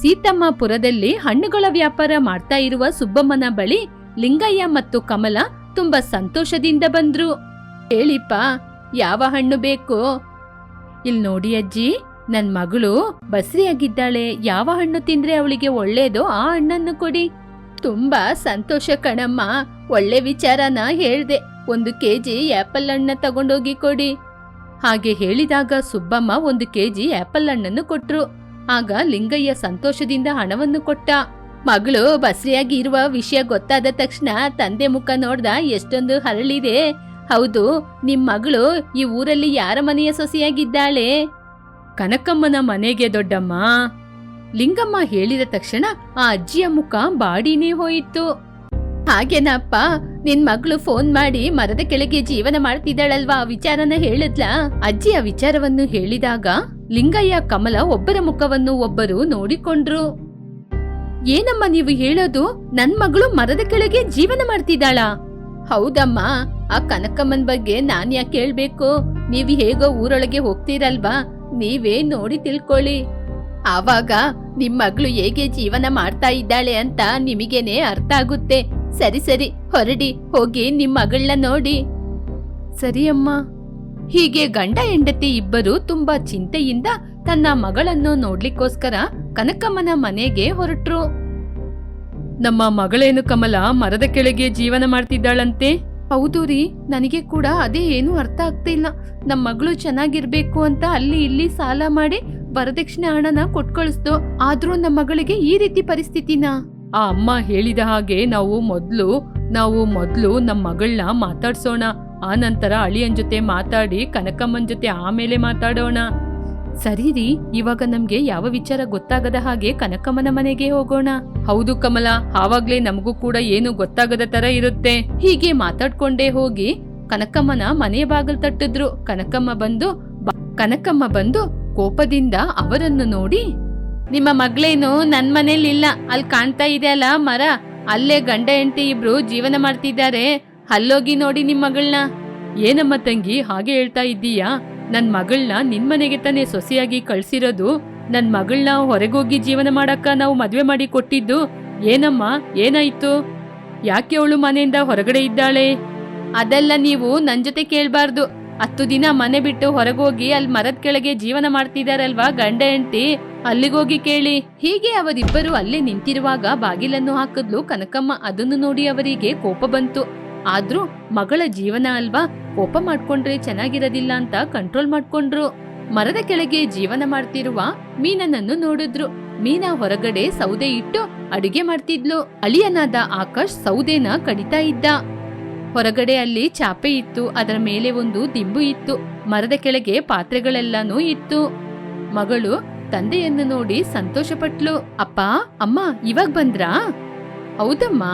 ಸೀತಮ್ಮಪುರದಲ್ಲಿ ಹಣ್ಣುಗಳ ವ್ಯಾಪಾರ ಮಾಡ್ತಾ ಇರುವ ಸುಬ್ಬಮ್ಮನ ಬಳಿ ಲಿಂಗಯ್ಯ ಮತ್ತು ಕಮಲ ತುಂಬಾ ಸಂತೋಷದಿಂದ ಬಂದ್ರು. ಹೇಳಿಪ್ಪ, ಯಾವ ಹಣ್ಣು ಬೇಕು? ಇಲ್ ನೋಡಿ ಅಜ್ಜಿ, ನನ್ ಮಗಳು ಬಸ್ರಿಯಾಗಿದ್ದಾಳೆ. ಯಾವ ಹಣ್ಣು ತಿಂದ್ರೆ ಅವಳಿಗೆ ಒಳ್ಳೇದು ಆ ಹಣ್ಣನ್ನು ಕೊಡಿ. ತುಂಬಾ ಸಂತೋಷ ಕಣಮ್ಮ, ಒಳ್ಳೆ ವಿಚಾರನ ಹೇಳ್ದೆ. ಒಂದು ಕೆಜಿ ಆಪಲ್ ಹಣ್ಣ ತಗೊಂಡೋಗಿ ಕೊಡಿ. ಹಾಗೆ ಹೇಳಿದಾಗ ಸುಬ್ಬಮ್ಮ ಒಂದು ಕೆಜಿ ಆಪಲ್ ಹಣ್ಣನ್ನು ಕೊಟ್ರು. ಆಗ ಲಿಂಗಯ್ಯ ಸಂತೋಷದಿಂದ ಹಣವನ್ನು ಕೊಟ್ಟ. ಮಗಳು ಬಸ್ರಿಯಾಗಿ ಇರುವ ವಿಷಯ ಗೊತ್ತಾದ ತಕ್ಷಣ ತಂದೆ ಮುಖ ನೋಡ್ದ ಎಷ್ಟೊಂದು ಹರಳಿದೆ. ಹೌದು, ನಿಮ್ ಮಗಳು ಈ ಊರಲ್ಲಿ ಯಾರ ಮನೆಯ ಸೊಸೆಯಾಗಿದ್ದಾಳೆ? ಕನಕಮ್ಮನ ಮನೆಗೆ ದೊಡ್ಡಮ್ಮ. ಲಿಂಗಮ್ಮ ಹೇಳಿದ ತಕ್ಷಣ ಆ ಅಜ್ಜಿಯ ಮುಖ ಬಾಡಿನೇ ಹೋಯಿತು. ಹಾಗೇನಪ್ಪ, ನಿನ್ ಮಗಳು ಫೋನ್ ಮಾಡಿ ಮರದ ಕೆಳಗೆ ಜೀವನ ಮಾಡ್ತಿದ್ದಾಳಲ್ವಾ ವಿಚಾರನ ಹೇಳಿದ್ಲಾ? ಅಜ್ಜಿಯ ವಿಚಾರವನ್ನು ಹೇಳಿದಾಗ ಲಿಂಗಯ್ಯ ಕಮಲ ಒಬ್ಬರ ಮುಖವನ್ನು ಒಬ್ಬರು ನೋಡಿಕೊಂಡ್ರು. ಏನಮ್ಮ ನೀವು ಹೇಳೋದು? ನನ್ ಮಗಳು ಮರದ ಕೆಳಗೆ ಜೀವನ ಮಾಡ್ತಿದ್ದಾಳ. ಹೌದಮ್ಮ, ಆ ಕನಕಮ್ಮನ್ ಬಗ್ಗೆ ನಾನ್ ಯಾಕೆ ಹೇಳ್ಬೇಕು? ನೀವ್ ಹೇಗೋ ಊರೊಳಗೆ ಹೋಗ್ತೀರಲ್ವಾ? ನೀವೇ ನೋಡಿ ತಿಳ್ಕೊಳ್ಳಿ. ಆವಾಗ ನಿಮ್ ಮಗಳು ಹೇಗೆ ಜೀವನ ಮಾಡ್ತಾ ಇದ್ದಾಳೆ ಅಂತ ನಿಮಗೇನೆ ಅರ್ಥ ಆಗುತ್ತೆ. ಸರಿ ಸರಿ, ಹೊರಡಿ, ಹೋಗಿ ನಿಮ್ ಮಗಳನ್ನ ನೋಡಿ. ಸರಿ ಅಮ್ಮ. ಹೀಗೆ ಗಂಡ ಹೆಂಡತಿ ಇಬ್ಬರು ತುಂಬಾ ಚಿಂತೆಯಿಂದ ತನ್ನ ಮಗಳನ್ನು ನೋಡ್ಲಿಕ್ಕೋಸ್ಕರ ಕನಕಮ್ಮನ ಮನೆಗೆ ಹೊರಟ್ರು. ನಮ್ಮ ಮಗಳೇನು ಕಮಲ ಮರದ ಕೆಳಗೆ ಜೀವನ ಮಾಡ್ತಿದ್ದಾಳಂತೆ? ಹೌದು ರೀ, ನನಗೆ ಕೂಡ ಅದೇ ಏನು ಅರ್ಥ ಆಗ್ತಿಲ್ಲ. ನಮ್ಮ ಮಗಳು ಚೆನ್ನಾಗಿರ್ಬೇಕು ಅಂತ ಅಲ್ಲಿ ಇಲ್ಲಿ ಸಾಲ ಮಾಡಿ ವರದಕ್ಷಿಣೆ ಹಣನ ಕೊಟ್ಕಳಿಸ್ದು. ಆದ್ರೂ ನಮ್ಮ ಮಗಳಿಗೆ ಈ ರೀತಿ ಪರಿಸ್ಥಿತಿನ? ಆ ಅಮ್ಮ ಹೇಳಿದ ಹಾಗೆ ನಾವು ಮೊದ್ಲು ನಾವು ಮೊದ್ಲು ನಮ್ಮ ಮಗಳನ್ನ ಮಾತಾಡ್ಸೋಣ. ಆ ನಂತರ ಅಳಿಯನ್ ಜೊತೆ ಮಾತಾಡಿ ಕನಕಮ್ಮನ್ ಜೊತೆ ಆಮೇಲೆ ಮಾತಾಡೋಣ. ಸರಿ ರೀ, ಇವಾಗ ನಮ್ಗೆ ಯಾವ ವಿಚಾರ ಗೊತ್ತಾಗದ ಹಾಗೆ ಕನಕಮ್ಮನ ಮನೆಗೆ ಹೋಗೋಣ. ಹೌದು ಕಮಲ, ಆವಾಗ್ಲೇ ನಮಗೂ ಕೂಡ ಏನು ಗೊತ್ತಾಗದ ತರ ಇರುತ್ತೆ. ಹೀಗೆ ಮಾತಾಡ್ಕೊಂಡೇ ಹೋಗಿ ಕನಕಮ್ಮನ ಮನೆಯ ಬಾಗಿಲು ತಟ್ಟಿದ್ರು. ಕನಕಮ್ಮ ಬಂದು ಕನಕಮ್ಮ ಬಂದು ಕೋಪದಿಂದ ಅವರನ್ನು ನೋಡಿ, ನಿಮ್ಮ ಮಗಳೇನು ನನ್ ಮನೇಲಿ ಇಲ್ಲ ಅಲ್ಲಿ ಕಾಣ್ತಾ ಇದೆ ಅಲ್ಲ ಮರ, ಅಲ್ಲೇ ಗಂಡ ಹೆಂಡತಿ ಇಬ್ರು ಜೀವನ ಮಾಡ್ತಿದ್ದಾರೆ. ಅಲ್ಲೋಗಿ ನೋಡಿ ನಿಮ್ ಮಗಳನ್ನ ಏನಮ್ಮ ತಂಗಿ, ಹಾಗೆ ಹೇಳ್ತಾ ಇದ್ದೀಯಾ? ನನ್ ಮಗಳನ್ನ ನಿನ್ ಮನೆಗೆ ತಾನೇ ಸೊಸೆಯಾಗಿ ಕಳ್ಸಿರೋದು. ನನ್ ಮಗಳನ್ನ ಹೊರಗೋಗಿ ಜೀವನ ಮಾಡಕ್ಕ ನಾವು ಮದ್ವೆ ಮಾಡಿ ಕೊಟ್ಟಿದ್ದು. ಏನಮ್ಮ, ಏನಾಯ್ತು? ಯಾಕೆ ಅವಳು ಮನೆಯಿಂದ ಹೊರಗಡೆ ಇದ್ದಾಳೆ? ಅದೆಲ್ಲ ನೀವು ನನ್ ಜೊತೆ ಕೇಳ್ಬಾರ್ದು. ಹತ್ತು ದಿನ ಮನೆ ಬಿಟ್ಟು ಹೊರಗೋಗಿ ಅಲ್ಲಿ ಮರದ ಕೆಳಗೆ ಜೀವನ ಮಾಡ್ತಿದಾರಲ್ವಾ ಗಂಡ ಹೆಂಡತಿ? ಅಲ್ಲಿಗೋಗಿ ಕೇಳಿ. ಹೀಗೆ ಅವರಿಬ್ಬರು ಅಲ್ಲೇ ನಿಂತಿರುವಾಗ ಬಾಗಿಲನ್ನು ಹಾಕಿದ್ಲು ಕನಕಮ್ಮ. ಅದನ್ನು ನೋಡಿ ಅವರಿಗೆ ಕೋಪ ಬಂತು. ಆದ್ರೂ ಮಗಳ ಜೀವನ ಅಲ್ವಾ? ಕೋಪ ಮಾಡ್ಕೊಂಡ್ರೆ ಚೆನ್ನಾಗಿರೋದಿಲ್ಲ ಅಂತ ಕಂಟ್ರೋಲ್ ಮಾಡ್ಕೊಂಡ್ರು. ಮರದ ಕೆಳಗೆ ಜೀವನ ಮಾಡ್ತಿರುವ ಮೀನನನ್ನು ನೋಡಿದ್ರು. ಮೀನಾ ಹೊರಗಡೆ ಸೌದೆ ಇಟ್ಟು ಅಡಿಗೆ ಮಾಡ್ತಿದ್ಲು. ಅಳಿಯನಾದ ಆಕಾಶ್ ಸೌದೆನ ಕಡಿತಾ ಇದ್ದ. ಹೊರಗಡೆ ಅಲ್ಲಿ ಚಾಪೆ ಇತ್ತು. ಅದರ ಮೇಲೆ ಒಂದು ದಿಂಬು ಇತ್ತು. ಮರದ ಕೆಳಗೆ ಪಾತ್ರೆಗಳೆಲ್ಲಾನು ಇತ್ತು. ಮಗಳು ತಂದೆಯನ್ನು ನೋಡಿ ಸಂತೋಷಪಟ್ಲು. ಅಪ್ಪ, ಅಮ್ಮ, ಇವಾಗ ಬಂದ್ರಾ? ಹೌದಮ್ಮ.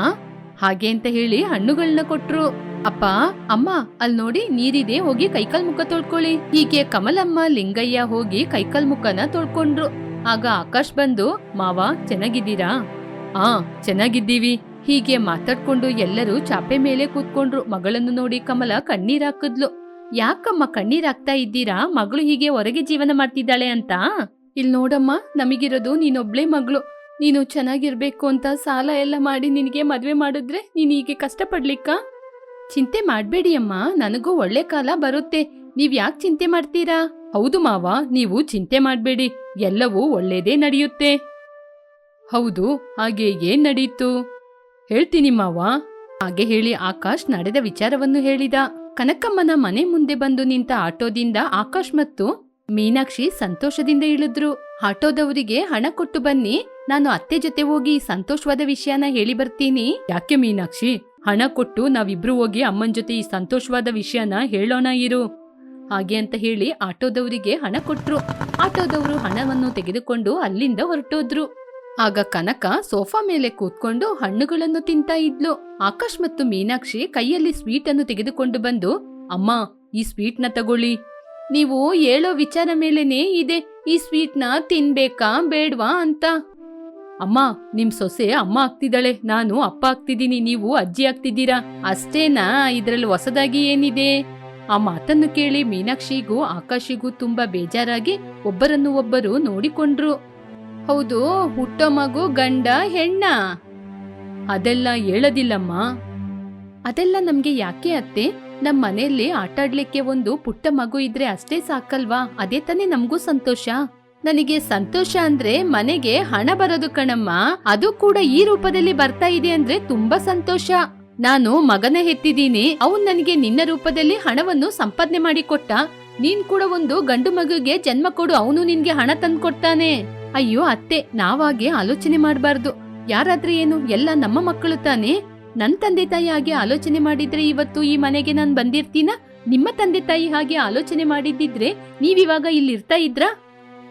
ಹಾಗೆ ಅಂತ ಹೇಳಿ ಹಣ್ಣುಗಳನ್ನ ಕೊಟ್ರು. ಅಪ್ಪ, ಅಮ್ಮ ಅಲ್ ನೋಡಿ ನೀರಿದೆ, ಹೋಗಿ ಕೈಕಾಲ್ ಮುಖ ತೊಳ್ಕೊಳ್ಳಿ. ಹೀಗೆ ಕಮಲಮ್ಮ, ಲಿಂಗಯ್ಯ ಹೋಗಿ ಕೈಕಾಲ್ ಮುಖನ ತೊಳ್ಕೊಂಡ್ರು. ಆಗ ಆಕಾಶ್ ಬಂದು, ಮಾವ, ಚೆನ್ನಾಗಿದ್ದೀರಾ? ಆ, ಚೆನ್ನಾಗಿದ್ದೀವಿ. ಹೀಗೆ ಮಾತಾಡ್ಕೊಂಡು ಎಲ್ಲರೂ ಚಾಪೆ ಮೇಲೆ ಕೂತ್ಕೊಂಡ್ರು. ಮಗಳನ್ನು ನೋಡಿ ಕಮಲ ಕಣ್ಣೀರ್ ಹಾಕಿದ್ಲು. ಯಾಕಮ್ಮ ಕಣ್ಣೀರ್ ಹಾಕ್ತಾ ಇದ್ದೀರಾ? ಮಗಳು ಹೀಗೆ ಹೊರಗೆ ಜೀವನ ಮಾಡ್ತಿದ್ದಾಳೆ ಅಂತ? ಇಲ್ ನೋಡಮ್ಮ, ನಮಗಿರೋದು ನೀನೊಬ್ಳೆ ಮಗಳು. ನೀನು ಚೆನ್ನಾಗಿರ್ಬೇಕು ಅಂತ ಸಾಲ ಎಲ್ಲ ಮಾಡಿ ನಿನಗೆ ಮದುವೆ ಮಾಡಿದ್ರೆ ನೀನ್ ಹೀಗೆ ಕಷ್ಟಪಡ್ಲಿಕ್ಕ? ಚಿಂತೆ ಮಾಡ್ಬೇಡಿ ಅಮ್ಮ, ನನಗೂ ಒಳ್ಳೆ ಕಾಲ ಬರುತ್ತೆ. ನೀವ್ ಯಾಕೆ ಚಿಂತೆ ಮಾಡ್ತೀರಾ? ಹೌದು ಮಾವ, ನೀವು ಚಿಂತೆ ಮಾಡಬೇಡಿ. ಎಲ್ಲವೂ ಒಳ್ಳೇದೇ ನಡೆಯುತ್ತೆ. ಹೌದು, ಹಾಗೆ ಏನ್ ನಡೆಯಿತು ಹೇಳ್ತೀನಿ ಮಾವ. ಹಾಗೆ ಹೇಳಿ ಆಕಾಶ್ ನಡೆದ ವಿಚಾರವನ್ನು ಹೇಳಿದ. ಕನಕಮ್ಮನ ಮನೆ ಮುಂದೆ ಬಂದು ನಿಂತ ಆಟೋದಿಂದ ಆಕಾಶ್ ಮತ್ತು ಮೀನಾಕ್ಷಿ ಸಂತೋಷದಿಂದ ಇಳಿದ್ರು. ಆಟೋದವರಿಗೆ ಹಣ ಕೊಟ್ಟು ಬನ್ನಿ. ನಾನು ಅತ್ತೆ ಜೊತೆ ಹೋಗಿ ಸಂತೋಷವಾದ ವಿಷಯನ ಹೇಳಿ ಬರ್ತೀನಿ. ಯಾಕೆ ಮೀನಾಕ್ಷಿ? ಹಣ ಕೊಟ್ಟು ನಾವಿಬ್ರು ಹೋಗಿ ಅಮ್ಮನ ಜೊತೆ ಈ ಸಂತೋಷವಾದ ವಿಷಯನ ಹೇಳೋಣ ಇರು. ಹಾಗೆ ಅಂತ ಹೇಳಿ ಆಟೋದವರಿಗೆ ಹಣ ಕೊಟ್ರು. ಆಟೋದವರು ಹಣವನ್ನು ತೆಗೆದುಕೊಂಡು ಅಲ್ಲಿಂದ ಹೊರಟೋದ್ರು. ಆಗ ಕನಕ ಸೋಫಾ ಮೇಲೆ ಕೂತ್ಕೊಂಡು ಹಣ್ಣುಗಳನ್ನು ತಿಂತಾ ಇದ್ಲು. ಆಕಾಶ್ ಮತ್ತು ಮೀನಾಕ್ಷಿ ಕೈಯಲ್ಲಿ ಸ್ವೀಟ್ ಅನ್ನು ತೆಗೆದುಕೊಂಡು ಬಂದು, ಅಮ್ಮ, ಈ ಸ್ವೀಟ್ನ ತಗೊಳ್ಳಿ. ನೀವು ಹೇಳೋ ವಿಚಾರ ಮೇಲೇನೆ ಇದೆ. ಈ ಸ್ವೀಟ್ನ ತಿನ್ಬೇಕಾ ಬೇಡ್ವಾ? ಅಂತ. ಅಮ್ಮ, ನಿಮ್ ಸೊಸೆ ಅಮ್ಮ ಆಗ್ತಿದ್ದಾಳೆ. ನಾನು ಅಪ್ಪ ಆಗ್ತಿದ್ದೀನಿ. ನೀವು ಅಜ್ಜಿ ಆಗ್ತಿದ್ದೀರಾ? ಅಷ್ಟೇನಾ? ಇದ್ರಲ್ಲಿ ಹೊಸದಾಗಿ ಏನಿದೆ? ಆ ಮಾತನ್ನು ಕೇಳಿ ಮೀನಾಕ್ಷಿಗೂ ಆಕಾಶಿಗೂ ತುಂಬಾ ಬೇಜಾರಾಗಿ ಒಬ್ಬರನ್ನು ಒಬ್ಬರು ನೋಡಿಕೊಂಡ್ರು. ಹೌದು, ಹುಟ್ಟೋ ಮಗು, ಗಂಡ, ಹೆಣ್ಣ. ಅದೆಲ್ಲ ಹೇಳದಿಲ್ಲಮ್ಮ. ಅದೆಲ್ಲ ನಮ್ಗೆ ಯಾಕೆ ಅತ್ತೆ? ನಮ್ ಮನೆಯಲ್ಲಿ ಆಟಾಡ್ಲಿಕ್ಕೆ ಒಂದು ಪುಟ್ಟ ಮಗು ಇದ್ರೆ ಅಷ್ಟೇ ಸಾಕಲ್ವಾ? ಅದೇ ತಾನೇ ನಮಗೂ ಸಂತೋಷ. ನನಗೆ ಸಂತೋಷ ಅಂದ್ರೆ ಮನೆಗೆ ಹಣ ಬರೋದು ಕಣಮ್ಮ. ಅದು ಕೂಡ ಈ ರೂಪದಲ್ಲಿ ಬರ್ತಾ ಇದೆ ಅಂದ್ರೆ ತುಂಬಾ ಸಂತೋಷ. ನಾನು ಮಗನ ಹೆತ್ತಿದ್ದೀನಿ. ಅವನ್ ನನಗೆ ನಿನ್ನ ರೂಪದಲ್ಲಿ ಹಣವನ್ನು ಸಂಪಾದನೆ ಮಾಡಿ ಕೊಟ್ಟ. ನೀನ್ ಕೂಡ ಒಂದು ಗಂಡು ಮಗುಗೆ ಜನ್ಮ ಕೊಡು, ಅವನು ನಿನ್ಗೆ ಹಣ ತಂದ್ಕೊಡ್ತಾನೆ ಅಯ್ಯೋ ಅತ್ತೆ, ನಾವಾಗೆ ಆಲೋಚನೆ ಮಾಡಬಾರ್ದು. ಯಾರಾದ್ರೆ ಏನು, ಎಲ್ಲ ನಮ್ಮ ಮಕ್ಕಳು ತಾನೇ. ನನ್ ತಂದೆ ತಾಯಿ ಹಾಗೆ ಆಲೋಚನೆ ಮಾಡಿದ್ರೆ ಇವತ್ತು ಈ ಮನೆಗೆ ನಾನ್ ಬಂದಿರ್ತೀನ? ನಿಮ್ಮ ತಂದೆ ತಾಯಿ ಹಾಗೆ ಆಲೋಚನೆ ಮಾಡಿದ್ದಿದ್ರೆ ನೀವಿವಾಗ ಇಲ್ಲಿ ಇರ್ತಾ ಇದ್ರಾ?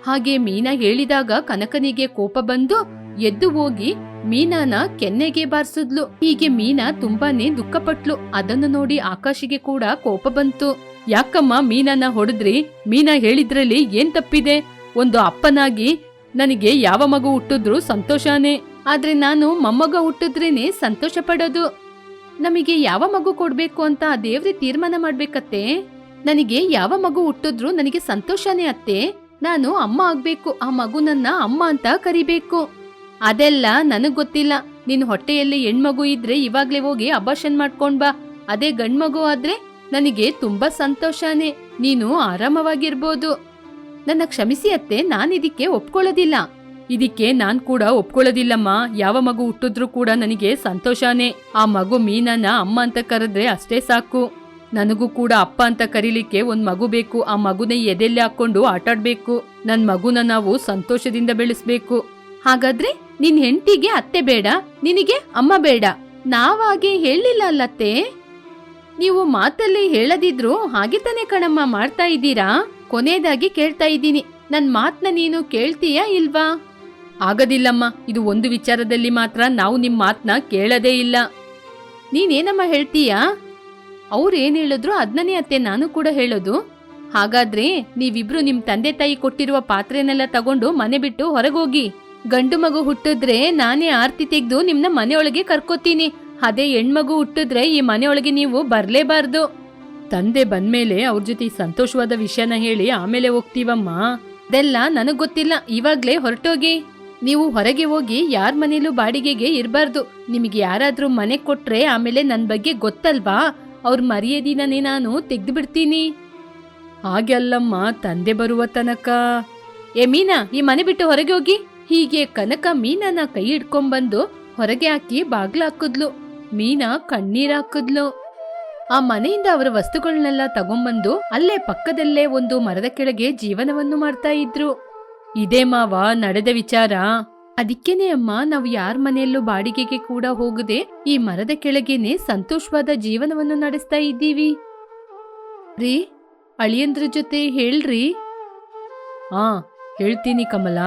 ಹಾಗೆ ಮೀನಾ ಹೇಳಿದಾಗ ಕನಕನಿಗೆ ಕೋಪ ಬಂದು ಎದ್ದು ಹೋಗಿ ಮೀನಾನ ಕೆನ್ನೆಗೆ ಬಾರಿಸಿದ್ಲು. ಹೀಗೆ ಮೀನಾ ತುಂಬಾನೇ ದುಃಖಪಟ್ಲು. ಅದನ್ನು ನೋಡಿ ಆಕಾಶಿಗೆ ಕೂಡ ಕೋಪ ಬಂತು. ಯಾಕಮ್ಮ ಮೀನಾನ ಹೊಡೆದ್ರಿ? ಮೀನಾ ಹೇಳಿದ್ರಲ್ಲಿ ಏನ್ ತಪ್ಪಿದೆ? ಒಂದು ಅಪ್ಪನಾಗಿ ನನಗೆ ಯಾವ ಮಗು ಹುಟ್ಟಿದ್ರು ಸಂತೋಷನೇ. ಆದ್ರೆ ನಾನು ಮೊಮ್ಮಗ ಹುಟ್ಟಿದ್ರೇನೆ ಸಂತೋಷ ಪಡೋದು. ನಮಗೆ ಯಾವ ಮಗು ಕೊಡ್ಬೇಕು ಅಂತ ದೇವ್ರಿ ತೀರ್ಮಾನ ಮಾಡ್ಬೇಕತ್ತೆ? ನನಗೆ ಯಾವ ಮಗು ಹುಟ್ಟಿದ್ರು ನನಗೆ ಸಂತೋಷನೇ ಅತ್ತೆ? ನಾನು ಅಮ್ಮ ಆಗ್ಬೇಕು, ಆ ಮಗುನನ್ನ ಅಮ್ಮ ಅಂತ ಕರಿಬೇಕು. ಅದೆಲ್ಲ ನನಗ್ ಗೊತ್ತಿಲ್ಲ. ನಿನ್ ಹೊಟ್ಟೆಯಲ್ಲಿ ಹೆಣ್ಮಗು ಇದ್ರೆ ಇವಾಗ್ಲೇ ಹೋಗಿ ಅಬಾಷನ್ ಮಾಡ್ಕೊಂಡ್ ಬಾ. ಅದೇ ಗಂಡ್ಮಗು ಆದ್ರೆ ನನಗೆ ತುಂಬಾ ಸಂತೋಷನೇ. ನೀನು ಆರಾಮವಾಗಿರ್ಬೋದು. ನನ್ನ ಕ್ಷಮಿಸಿ ಅತ್ತೆ ನಾನಿದಕ್ಕೆ ಒಪ್ಕೊಳ್ಳೋದಿಲ್ಲ. ಇದಕ್ಕೆ ನಾನ್ ಕೂಡ ಒಪ್ಕೊಳ್ಳೋದಿಲ್ಲಮ್ಮ. ಯಾವ ಮಗು ಹುಟ್ಟಿದ್ರು ಕೂಡ ನನಗೆ ಸಂತೋಷನೇ. ಆ ಮಗು ಮೀನನ್ನ ಅಮ್ಮ ಅಂತ ಕರೆದ್ರೆ ಅಷ್ಟೇ ಸಾಕು. ನನಗೂ ಕೂಡ ಅಪ್ಪ ಅಂತ ಕರೀಲಿಕ್ಕೆ ಒಂದ್ ಮಗು ಬೇಕು. ಆ ಮಗುನ ಎದೆಲ್ಲಿ ಹಾಕೊಂಡು ಆಟಾಡ್ಬೇಕು. ನನ್ ಮಗುನ ನಾವು ಸಂತೋಷದಿಂದ ಬೆಳೆಸ್ಬೇಕು. ಹಾಗಾದ್ರೆ ನಿನ್ ಹೆಂಡತಿಗೆ ಅತ್ತೆ ಬೇಡ, ನಿನಗೆ ಅಮ್ಮ ಬೇಡ. ನಾವಾಗೆ ಹೇಳಿಲ್ಲ ಅಲ್ಲತ್ತೆ? ನೀವು ಮಾತಲ್ಲಿ ಹೇಳದಿದ್ರು ಹಾಗೆ ತಾನೇ ಕಣಮ್ಮ ಮಾಡ್ತಾ ಇದ್ದೀರಾ? ಕೊನೆಯದಾಗಿ ಕೇಳ್ತಾ ಇದ್ದೀನಿ. ನನ್ ಮಾತನ್ನ ನೀನು ಕೇಳ್ತೀಯಾ ಇಲ್ವಾ? ಆಗದಿಲ್ಲಮ್ಮ, ಇದು ಒಂದು ವಿಚಾರದಲ್ಲಿ ಮಾತ್ರ ನಾವು ನಿಮ್ ಮಾತನ್ನ ಕೇಳದೇ ಇಲ್ಲ. ನೀನೇನಮ್ಮ ಹೇಳ್ತೀಯಾ? ಅವ್ರು ಏನ್ ಹೇಳಿದ್ರು ಅದನ್ನೇ ಅತ್ತೆ, ನಾನು ಕೂಡ ಹೇಳೋದು. ಹಾಗಾದ್ರೆ ನೀವಿಬ್ರು ನಿಮ್ ತಂದೆ ತಾಯಿ ಕೊಟ್ಟಿರುವ ಪಾತ್ರೆನೆಲ್ಲ ತಗೊಂಡು ಮನೆ ಬಿಟ್ಟು ಹೊರಗೋಗಿ. ಗಂಡು ಮಗು ಹುಟ್ಟಿದ್ರೆ ನಾನೇ ಆರ್ತಿ ತೆಗೆದು ನಿಮ್ನ ಮನೆಯೊಳಗೆ ಕರ್ಕೋತೀನಿ. ಅದೇ ಹೆಣ್ಮಗು ಹುಟ್ಟಿದ್ರೆ ಈ ಮನೆಯೊಳಗೆ ನೀವು ಬರ್ಲೇಬಾರ್ದು. ತಂದೆ ಬಂದ್ಮೇಲೆ ಅವ್ರ ಜೊತೆ ಸಂತೋಷವಾದ ವಿಷಯನ ಹೇಳಿ ಆಮೇಲೆ ಹೋಗ್ತೀವಮ್ಮ. ಅದೆಲ್ಲ ನನಗ್ ಗೊತ್ತಿಲ್ಲ. ಇವಾಗ್ಲೇ ಹೊರಟೋಗಿ. ನೀವು ಹೊರಗೆ ಹೋಗಿ ಯಾರ ಮನೇಲೂ ಬಾಡಿಗೆಗೆ ಇರಬಾರ್ದು. ನಿಮಗೆ ಯಾರಾದ್ರೂ ಮನೆ ಕೊಟ್ರೆ ಆಮೇಲೆ ನನ್ನ ಬಗ್ಗೆ ಗೊತ್ತಲ್ವಾ? ಅವ್ರ ಮರ್ಯಾದಿನೇ ನಾನು ತೆಗ್ದು ಬಿಡ್ತೀನಿ ಹಾಗೆ ಅಲ್ಲಮ್ಮ, ತಂದೆ ಬರುವ ತನಕ. ಏ ಮೀನಾ, ಈ ಮನೆ ಬಿಟ್ಟು ಹೊರಗೆ ಹೋಗಿ. ಹೀಗೆ ಕನಕ ಮೀನನ ಕೈ ಹಿಡ್ಕೊಂಬಂದು ಹೊರಗೆ ಹಾಕಿ ಬಾಗ್ಲ ಹಾಕಿದ್ಲು. ಮೀನಾ ಕಣ್ಣೀರ್ ಹಾಕಿದ್ಲು. ಆ ಮನೆಯಿಂದ ಅವರ ವಸ್ತುಗಳನ್ನೆಲ್ಲ ತಗೊಂಬಂದು ಅಲ್ಲೇ ಪಕ್ಕದಲ್ಲೇ ಒಂದು ಮರದ ಕೆಳಗೆ ಜೀವನವನ್ನು ಮಾಡ್ತಾ ಇದ್ರು. ಇದೇ ಮಾವ, ನಡೆದ ವಿಚಾರ. ಅದಕ್ಕೇನೆ ಅಮ್ಮ, ನಾವು ಯಾರ ಮನೆಯಲ್ಲೂ ಬಾಡಿಗೆಗೆ ಕೂಡ ಹೋಗದೆ ಈ ಮರದ ಕೆಳಗೇನೆ ಸಂತೋಷವಾದ ಜೀವನವನ್ನು ನಡೆಸ್ತಾ ಇದ್ದೀವಿ. ರೀ, ಅಳಿಯಂದ್ರ ಜೊತೆ ಹೇಳ್ರಿ. ಆ, ಹೇಳ್ತೀನಿ ಕಮಲ.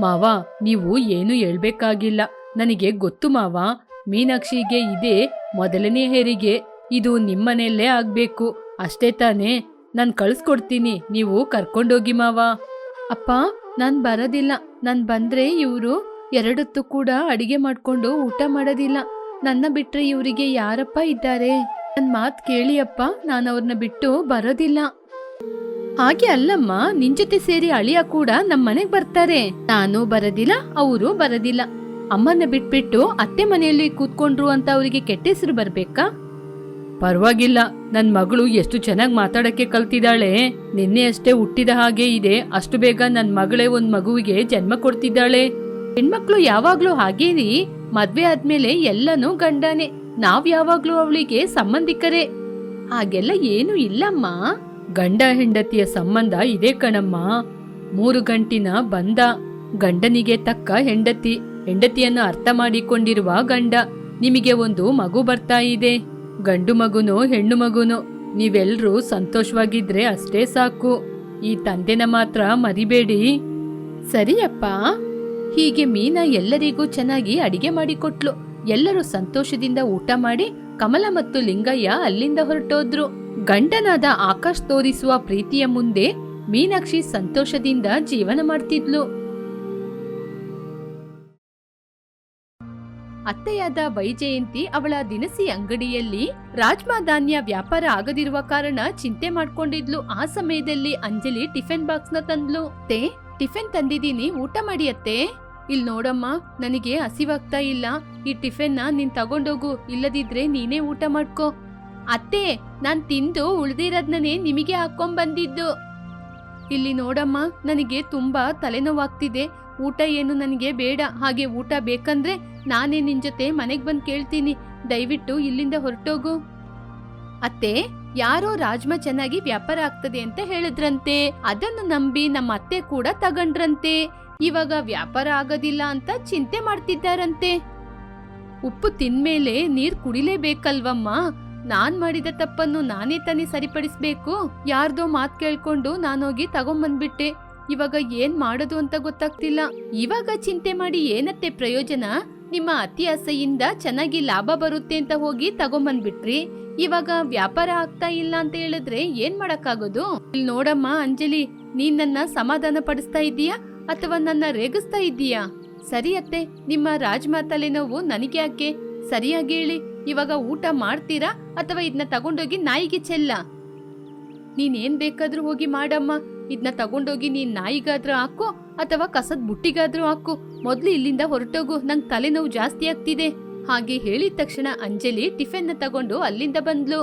ಮಾವ, ನೀವು ಏನು ಹೇಳ್ಬೇಕಾಗಿಲ್ಲ. ನನಗೆ ಗೊತ್ತು ಮಾವ, ಮೀನಾಕ್ಷಿಗೆ ಇದೆ ಮೊದಲನೇ ಹೆರಿಗೆ. ಇದು ನಿಮ್ಮನೆಯಲ್ಲೇ ಆಗ್ಬೇಕು. ಅಷ್ಟೇ ತಾನೇ, ನಾನು ಕಳ್ಸ್ಕೊಡ್ತೀನಿ. ನೀವು ಕರ್ಕೊಂಡೋಗಿ ಮಾವ. ಅಪ್ಪ ನಾನ್ ಬರೋದಿಲ್ಲ. ನಾನು ಬಂದ್ರೆ ಇವರು ಎರಡೊತ್ತು ಕೂಡ ಅಡಿಗೆ ಮಾಡ್ಕೊಂಡು ಊಟ ಮಾಡೋದಿಲ್ಲ. ನನ್ನ ಬಿಟ್ಟರೆ ಇವರಿಗೆ ಯಾರಪ್ಪ ಇದ್ದಾರೆ? ನನ್ನ ಮಾತು ಕೇಳಿಯಪ್ಪ, ನಾನು ಅವ್ರನ್ನ ಬಿಟ್ಟು ಬರೋದಿಲ್ಲ. ಹಾಗೆ ಅಲ್ಲಮ್ಮ, ನಿನ್ ಜೊತೆ ಸೇರಿ ಅಳಿಯ ಕೂಡ ನಮ್ಮ ಮನೆಗೆ ಬರ್ತಾರೆ. ನಾನು ಬರೋದಿಲ್ಲ, ಅವರು ಬರೋದಿಲ್ಲ. ಅಮ್ಮನ ಬಿಟ್ಬಿಟ್ಟು ಅತ್ತೆ ಮನೆಯಲ್ಲಿ ಕೂತ್ಕೊಂಡ್ರು ಅಂತ ಅವರಿಗೆ ಕೆಟ್ಟ ಹೆಸರು ಬರ್ಬೇಕಾ? ಪರವಾಗಿಲ್ಲ, ನನ್ ಮಗಳು ಎಷ್ಟು ಚೆನ್ನಾಗಿ ಮಾತಾಡಕ್ಕೆ ಕಲ್ತಿದ್ದಾಳೆ. ನಿನ್ನೆ ಅಷ್ಟೇ ಹುಟ್ಟಿದ ಹಾಗೆ ಇದೆ, ಅಷ್ಟು ಬೇಗ ನನ್ ಮಗಳೇ ಒಂದ್ ಮಗುವಿಗೆ ಜನ್ಮ ಕೊಡ್ತಿದ್ದಾಳೆ. ಹೆಣ್ಮಕ್ಳು ಯಾವಾಗ್ಲೂ ಹಾಗೇರಿ, ಮದ್ವೆ ಆದ್ಮೇಲೆ ಎಲ್ಲನೂ ಗಂಡನೆ, ನಾವ್ ಯಾವಾಗ್ಲೂ ಅವಳಿಗೆ ಸಂಬಂಧಿಕರೇ. ಹಾಗೆಲ್ಲ ಏನು ಇಲ್ಲಮ್ಮ. ಗಂಡ ಹೆಂಡತಿಯ ಸಂಬಂಧ ಇದೆ ಕಣಮ್ಮ. ಮೂರು ಗಂಟಿನ ಬಂದ, ಗಂಡನಿಗೆ ತಕ್ಕ ಹೆಂಡತಿ, ಹೆಂಡತಿಯನ್ನು ಅರ್ಥ ಮಾಡಿಕೊಂಡಿರುವ ಗಂಡ, ನಿಮಗೆ ಒಂದು ಮಗು ಬರ್ತಾ ಇದೆ. ಗಂಡು ಮಗುನು ಹೆಣ್ಣು ಮಗುನು ನೀವೆಲ್ಲರೂ ಸಂತೋಷವಾಗಿದ್ರೆ ಅಷ್ಟೇ ಸಾಕು. ಈ ತಂದೆನ ಮಾತ್ರ ಮರಿಬೇಡಿ. ಸರಿಯಪ್ಪ ಹೀಗೆ ಮೀನಾ ಎಲ್ಲರಿಗೂ ಚೆನ್ನಾಗಿ ಅಡಿಗೆ ಮಾಡಿಕೊಟ್ಲು. ಎಲ್ಲರೂ ಸಂತೋಷದಿಂದ ಊಟ ಮಾಡಿ ಕಮಲ ಮತ್ತು ಲಿಂಗಯ್ಯ ಅಲ್ಲಿಂದ ಹೊರಟೋದ್ರು. ಗಂಡನಾದ ಆಕಾಶ್ ತೋರಿಸುವ ಪ್ರೀತಿಯ ಮುಂದೆ ಮೀನಾಕ್ಷಿ ಸಂತೋಷದಿಂದ ಜೀವನ ಮಾಡ್ತಿದ್ಲು. ಅತ್ತೆಯಾದ ವೈಜಯಂತಿ ಅವಳ ದಿನಸಿ ಅಂಗಡಿಯಲ್ಲಿ ರಾಜ್ಮಾ ಧಾನ್ಯ ವ್ಯಾಪಾರ ಆಗದಿರುವ ಕಾರಣ ಚಿಂತೆ ಮಾಡ್ಕೊಂಡಿದ್ಲು. ಆ ಸಮಯದಲ್ಲಿ ಅಂಜಲಿ ಟಿಫಿನ್ ಬಾಕ್ಸ್ನ ತಂದ್ಲು. ತೇ ಟಿಫಿನ್ ತಂದಿದ್ದೀನಿ. ಊಟ ಮಾಡಿ ಅತ್ತೆ. ಇಲ್ ನೋಡಮ್ಮ, ನನಗೆ ಹಸಿವಾಗ್ತಾ ಇಲ್ಲ. ಈ ಟಿಫಿನ್ನ ನೀನ್ ತಗೊಂಡೋಗು. ಇಲ್ಲದಿದ್ರೆ ನೀನೇ ಊಟ ಮಾಡ್ಕೋ. ಅತ್ತೆ, ನಾನ್ ತಿಂದು ಉಳ್ದಿರೋದ್ನೇ ನಿಮಗೆ ಹಾಕೊಂಡ್ ಬಂದಿದ್ದು ಇಲ್ಲಿ ನೋಡಮ್ಮ, ನನಗೆ ತುಂಬಾ ತಲೆನೋವಾಗ್ತಿದೆ. ಊಟ ಏನು ನನಗೆ ಬೇಡ, ಹಾಗೆ ಊಟ ಬೇಕಂದ್ರೆ ನಾನೇ ನಿನ್ ಜೊತೆ ಮನೆಗೆ ಬಂದು ಕೇಳ್ತೀನಿ. ದಯವಿಟ್ಟು ಇಲ್ಲಿಂದ ಹೊರಟೋಗು. ಅತ್ತೆ, ಯಾರೋ ರಾಜ್ಮಾ ಚೆನ್ನಾಗಿ ವ್ಯಾಪಾರ ಆಗ್ತದೆ ಅಂತ ಹೇಳಿದ್ರಂತೆ. ಅದನ್ನು ನಂಬಿ ನಮ್ಮ ಅತ್ತೆ ಕೂಡ ತಗೊಂಡ್ರಂತೆ. ಇವಾಗ ವ್ಯಾಪಾರ ಆಗೋದಿಲ್ಲ ಅಂತ ಚಿಂತೆ ಮಾಡ್ತಿದ್ದಾರಂತೆ. ಉಪ್ಪು ತಿನ್ಮೇಲೆ ನೀರ್ ಕುಡಿಲೇಬೇಕಲ್ವಮ್ಮ? ನಾನ್ ಮಾಡಿದ ತಪ್ಪನ್ನು ನಾನೇ ತಾನೇ ಸರಿಪಡಿಸ್ಬೇಕು. ಯಾರ್ದೋ ಮಾತ್ ಕೇಳ್ಕೊಂಡು ನಾನೋಗಿ ತಗೊಂಬಂದ್ಬಿಟ್ಟೆ. ಇವಾಗ ಏನ್ ಮಾಡೋದು ಅಂತ ಗೊತ್ತಾಗ್ತಿಲ್ಲ. ಇವಾಗ ಚಿಂತೆ ಮಾಡಿ ಏನತ್ತೆ ಪ್ರಯೋಜನ? ನಿಮ್ಮ ಅತಿ ಆಸೆಯಿಂದ ಚೆನ್ನಾಗಿ ಲಾಭ ಬರುತ್ತೆ ಅಂತ ಹೋಗಿ ತಗೊಂಬಂದ್ಬಿಟ್ರಿ. ಇವಾಗ ವ್ಯಾಪಾರ ಆಗ್ತಾ ಇಲ್ಲ ಅಂತ ಹೇಳಿದ್ರೆ ಏನ್ ಮಾಡಕ್ಕಾಗೋದು? ಇಲ್ಲಿ ನೋಡಮ್ಮ, ಅಂಜಲಿ, ನೀನ್ ನನ್ನ ಸಮಾಧಾನ ಪಡಿಸ್ತಾ ಇದೀಯಾ ಅಥವಾ ನನ್ನ ರೇಗಿಸ್ತಾ ಇದೀಯಾ ಸರಿ ಅತ್ತೆ, ನಿಮ್ಮ ರಾಜ್ಮಾ ನೋವು ನನಗೆ ಯಾಕೆ? ಸರಿಯಾಗಿ ಹೇಳಿ, ಇವಾಗ ಊಟ ಮಾಡ್ತೀರಾ? ಅಥವಾ ಇದನ್ನ ತಗೊಂಡೋಗಿ ನಾಯಿಗೆ ಚೆಲ್ಲ? ನೀನೇನ್ ಬೇಕಾದ್ರೂ ಹೋಗಿ ಮಾಡಮ್ಮ. ಇದನ್ನ ತಗೊಂಡೋಗಿ ನೀನ್ ನಾಯಿಗಾದ್ರೂ ಹಾಕು ಅಥವಾ ಕಸದ ಬುಟ್ಟಿಗಾದ್ರೂ ಹಾಕು. ಮೊದ್ಲು ಇಲ್ಲಿಂದ ಹೊರಟೋಗು, ನಂಗ್ ತಲೆನೋವು ಜಾಸ್ತಿ ಆಗ್ತಿದೆ. ಹಾಗೆ ಹೇಳಿದ ತಕ್ಷಣ ಅಂಜಲಿ ಟಿಫಿನ್ನ ತಗೊಂಡು ಅಲ್ಲಿಂದ ಬಂದ್ಲು.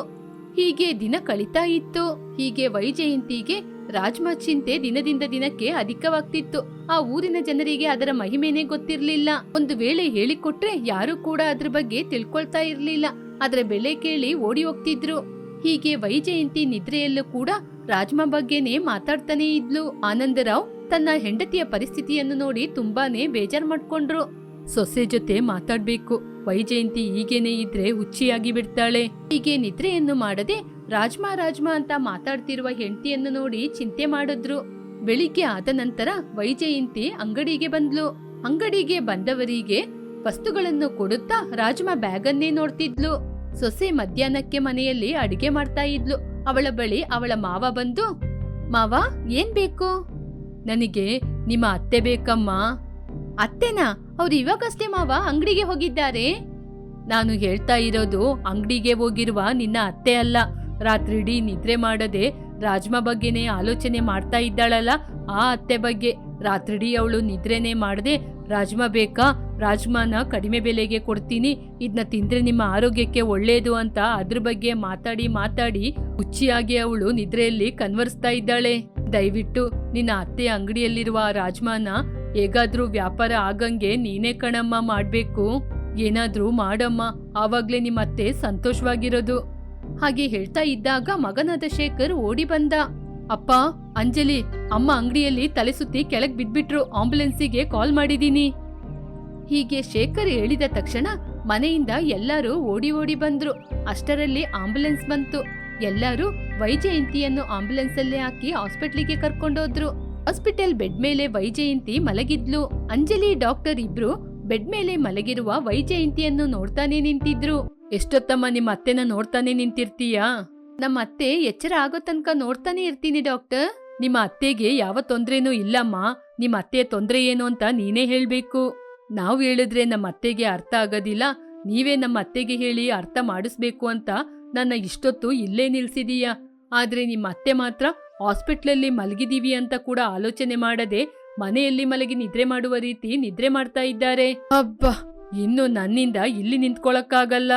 ಹೀಗೆ ದಿನ ಕಳೀತಾ ಇತ್ತು. ಹೀಗೆ ವೈಜಯಂತಿಗೆ ರಾಜ್ಮಾ ಚಿಂತೆ ದಿನದಿಂದ ದಿನಕ್ಕೆ ಅಧಿಕವಾಗ್ತಿತ್ತು. ಆ ಊರಿನ ಜನರಿಗೆ ಅದರ ಮಹಿಮೆನೇ ಗೊತ್ತಿರ್ಲಿಲ್ಲ. ಒಂದು ವೇಳೆ ಹೇಳಿಕೊಟ್ರೆ ಯಾರು ಕೂಡ ಅದ್ರ ಬಗ್ಗೆ ತಿಳ್ಕೊಳ್ತಾ ಇರ್ಲಿಲ್ಲ. ಅದರ ಬೆಲೆ ಕೇಳಿ ಓಡಿ ಹೋಗ್ತಿದ್ರು. ಹೀಗೆ ವೈಜಯಂತಿ ನಿದ್ರೆಯಲ್ಲೂ ಕೂಡ ರಾಜ್ಮಾ ಬಗ್ಗೆನೇ ಮಾತಾಡ್ತಾನೆ ಇದ್ಲು. ಆನಂದರಾವ್ ತನ್ನ ಹೆಂಡತಿಯ ಪರಿಸ್ಥಿತಿಯನ್ನು ನೋಡಿ ತುಂಬಾನೇ ಬೇಜಾರ್ ಮಾಡ್ಕೊಂಡ್ರು. ಸೊಸೆ ಜೊತೆ ಮಾತಾಡ್ಬೇಕು. ವೈಜಯಂತಿ ಹೀಗೇನೆ ಇದ್ರೆ ಹುಚ್ಚಿಯಾಗಿ ಬಿಡ್ತಾಳೆ. ಹೀಗೆ ನಿದ್ರೆಯನ್ನು ಮಾಡದೆ ರಾಜ್ಮಾ ರಾಜ್ಮಾ ಅಂತ ಮಾತಾಡ್ತಿರುವ ಹೆಂಡತಿಯನ್ನು ನೋಡಿ ಚಿಂತೆ ಮಾಡಿದ್ರು. ಬೆಳಿಗ್ಗೆ ಆದ ನಂತರ ವೈಜಯಂತಿ ಅಂಗಡಿಗೆ ಬಂದ್ಲು. ಅಂಗಡಿಗೆ ಬಂದವರಿಗೆ ವಸ್ತುಗಳನ್ನು ಕೊಡುತ್ತಾ ರಾಜ್ಮಾ ಬ್ಯಾಗನ್ನೇ ನೋಡ್ತಿದ್ಲು. ಸೊಸೆ ಮಧ್ಯಾಹ್ನಕ್ಕೆ ಮನೆಯಲ್ಲಿ ಅಡಿಗೆ ಮಾಡ್ತಾ ಇದ್ಲು. ಅವಳ ಬಳಿ ಅವಳ ಮಾವ ಬಂದು, ಮಾವ, ಏನ್ ಬೇಕು? ನನಗೆ ನಿಮ್ಮ ಅತ್ತೆ ಬೇಕಮ್ಮ. ಅತ್ತೆನಾ? ಅವ್ರು ಇವಾಗಷ್ಟೇ ಮಾವ, ಅಂಗಡಿಗೆ ಹೋಗಿದ್ದಾರೆ. ನಾನು ಹೇಳ್ತಾ ಇರೋದು, ಅಂಗಡಿಗೆ ಹೋಗಿರುವ ನಿನ್ನ ಅತ್ತೆ ಅಲ್ಲ. ರಾತ್ರಿ ಇಡೀ ನಿದ್ರೆ ಮಾಡದೆ ರಾಜ್ಮಾ ಬಗ್ಗೆನೇ ಆಲೋಚನೆ ಮಾಡ್ತಾ ಇದ್ದಾಳಲ್ಲ ಆ ಅತ್ತೆ ಬಗ್ಗೆ. ರಾತ್ರಿಡೀ ಅವಳು ನಿದ್ರೆನೇ ಮಾಡದೆ ರಾಜ್ಮಾ ಬೇಕಾ? ರಾಜ್ಮಾನ ಕಡಿಮೆ ಬೆಲೆಗೆ ಕೊಡ್ತೀನಿ. ಇದನ್ನ ತಿಂದ್ರೆ ನಿಮ್ಮ ಆರೋಗ್ಯಕ್ಕೆ ಒಳ್ಳೇದು ಅಂತ ಅದ್ರ ಬಗ್ಗೆ ಮಾತಾಡಿ ಮಾತಾಡಿ ಹುಚ್ಚಿಯಾಗಿ ಅವಳು ನಿದ್ರೆಯಲ್ಲಿ ಕನ್ವರ್ಸ್ತಾ ಇದ್ದಾಳೆ. ದಯವಿಟ್ಟು ನಿನ್ನ ಅತ್ತೆ ಅಂಗಡಿಯಲ್ಲಿರುವ ರಾಜ್ಮಾನ ಹೇಗಾದ್ರೂ ವ್ಯಾಪಾರ ಆಗಂಗೆ ನೀನೇ ಕಣಮ್ಮ ಮಾಡ್ಬೇಕು. ಏನಾದ್ರೂ ಮಾಡಮ್ಮ. ಆವಾಗ್ಲೇ ನಿಮ್ಮತ್ತೆ ಸಂತೋಷವಾಗಿರೋದು. ಹಾಗೆ ಹೇಳ್ತಾ ಇದ್ದಾಗ ಮಗನಾದ ಶೇಖರ್ ಓಡಿ ಬಂದ. ಅಪ್ಪ, ಅಂಜಲಿ, ಅಮ್ಮ ಅಂಗಡಿಯಲ್ಲಿ ತಲೆ ಸುತ್ತಿ ಕೆಳಗ್ ಬಿದ್ಬಿಟ್ರು, ಆಂಬುಲೆನ್ಸಿಗೆ ಕಾಲ್ ಮಾಡಿದೀನಿ. ಹೀಗೆ ಶೇಖರ್ ಹೇಳಿದ ತಕ್ಷಣ ಮನೆಯಿಂದ ಎಲ್ಲರೂ ಓಡಿ ಓಡಿ ಬಂದ್ರು. ಅಷ್ಟರಲ್ಲಿ ಆಂಬುಲೆನ್ಸ್ ಬಂತು. ಎಲ್ಲರೂ ವೈಜಯಂತಿಯನ್ನು ಆಂಬುಲೆನ್ಸ್ ಅಲ್ಲೇ ಹಾಕಿ ಹಾಸ್ಪಿಟ್ಲಿಗೆ ಕರ್ಕೊಂಡೋದ್ರು. ಹಾಸ್ಪಿಟಲ್ ಬೆಡ್ ಮೇಲೆ ವೈಜಯಂತಿ ಮಲಗಿದ್ಲು. ಅಂಜಲಿ, ಡಾಕ್ಟರ್ ಇಬ್ರು ಬೆಡ್ ಮೇಲೆ ಮಲಗಿರುವ ವೈಜಯಂತಿಯನ್ನು ನೋಡ್ತಾನೆ ನಿಂತಿದ್ರು. ಎಷ್ಟೊತ್ತಮ್ಮ ನಿಮ್ಮ ಅತ್ತೆನ ನೋಡ್ತಾನೆ ನಿಂತಿರ್ತೀಯಾ? ನಮ್ಮ ಅತ್ತೆ ಎಚ್ಚರ ಆಗೋ ತನಕ ನೋಡ್ತಾನೆ ಇರ್ತೀನಿ ಡಾಕ್ಟರ್. ನಿಮ್ಮ ಅತ್ತೆಗೆ ಯಾವ ತೊಂದ್ರೆನೂ ಇಲ್ಲಮ್ಮ. ನಿಮ್ಮ ಅತ್ತೆ ತೊಂದ್ರೆ ಏನು ಅಂತ ನೀನೇ ಹೇಳ್ಬೇಕು. ನಾವು ಹೇಳಿದ್ರೆ ನಮ್ಮ ಅತ್ತೆಗೆ ಅರ್ಥ ಆಗೋದಿಲ್ಲ. ನೀವೇ ನಮ್ಮ ಅತ್ತೆಗೆ ಹೇಳಿ ಅರ್ಥ ಮಾಡಿಸ್ಬೇಕು ಅಂತ ನನ್ನ ಇಷ್ಟೊತ್ತು ಇಲ್ಲೇ ನಿಲ್ಸಿದೀಯ. ಆದ್ರೆ ನಿಮ್ಮ ಅತ್ತೆ ಮಾತ್ರ ಹಾಸ್ಪಿಟ್ಲಲ್ಲಿ ಮಲಗಿದೀವಿ ಅಂತ ಕೂಡ ಆಲೋಚನೆ ಮಾಡದೆ ಮನೆಯಲ್ಲಿ ಮಲಗಿ ನಿದ್ರೆ ಮಾಡುವ ರೀತಿ ನಿದ್ರೆ ಮಾಡ್ತಾ ಇದ್ದಾರೆ. ಅಬ್ಬಾ, ಇನ್ನು ನನ್ನಿಂದ ಇಲ್ಲಿ ನಿಂತ್ಕೊಳಕ್ಕಾಗಲ್ಲ.